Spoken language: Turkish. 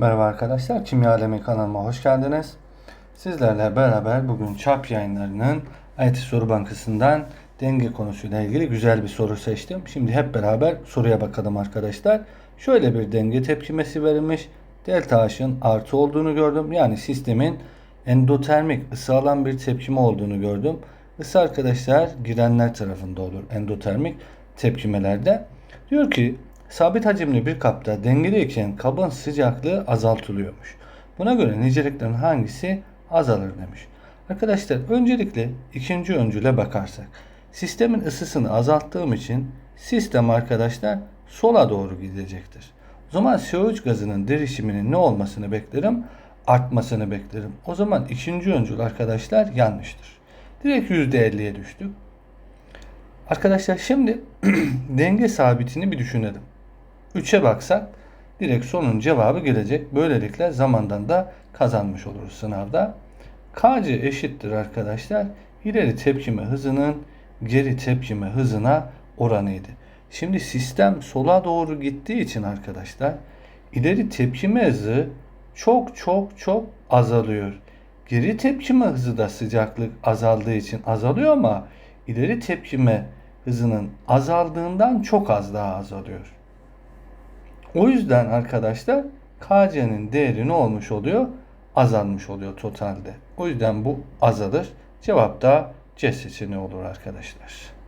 Merhaba arkadaşlar, Kimya Alemi kanalıma hoş geldiniz. Sizlerle beraber bugün çap yayınlarının IT Soru Bankası'ndan denge konusuyla ilgili güzel bir soru seçtim. Şimdi hep beraber soruya bakalım arkadaşlar. Şöyle bir denge tepkimesi verilmiş. Delta H'ın artı olduğunu gördüm. Yani sistemin endotermik ısı alan bir tepkime olduğunu gördüm. Isı arkadaşlar girenler tarafında olur endotermik tepkimelerde. Diyor ki sabit hacimli bir kapta dengeliyken kabın sıcaklığı azaltılıyormuş. Buna göre niceliklerin hangisi azalır demiş. Arkadaşlar öncelikle ikinci öncüle bakarsak. Sistemin ısısını azalttığım için sistem arkadaşlar sola doğru gidecektir. O zaman CO3 gazının derişiminin ne olmasını beklerim? Artmasını beklerim. O zaman ikinci öncül arkadaşlar yanlıştır. Direkt %50'ye düştük. Arkadaşlar şimdi denge sabitini bir düşünelim. 3'e baksak direkt sonun cevabı gelecek. Böylelikle zamandan da kazanmış oluruz sınavda. KC eşittir arkadaşlar. İleri tepkime hızının geri tepkime hızına oranıydı. Şimdi sistem sola doğru gittiği için arkadaşlar ileri tepkime hızı çok çok çok azalıyor. Geri tepkime hızı da sıcaklık azaldığı için azalıyor ama ileri tepkime hızının azaldığından çok az daha azalıyor. O yüzden arkadaşlar KC'nin değeri ne olmuş oluyor? Azalmış oluyor totalde. O yüzden bu azalır. Cevap da C seçeneği olur arkadaşlar.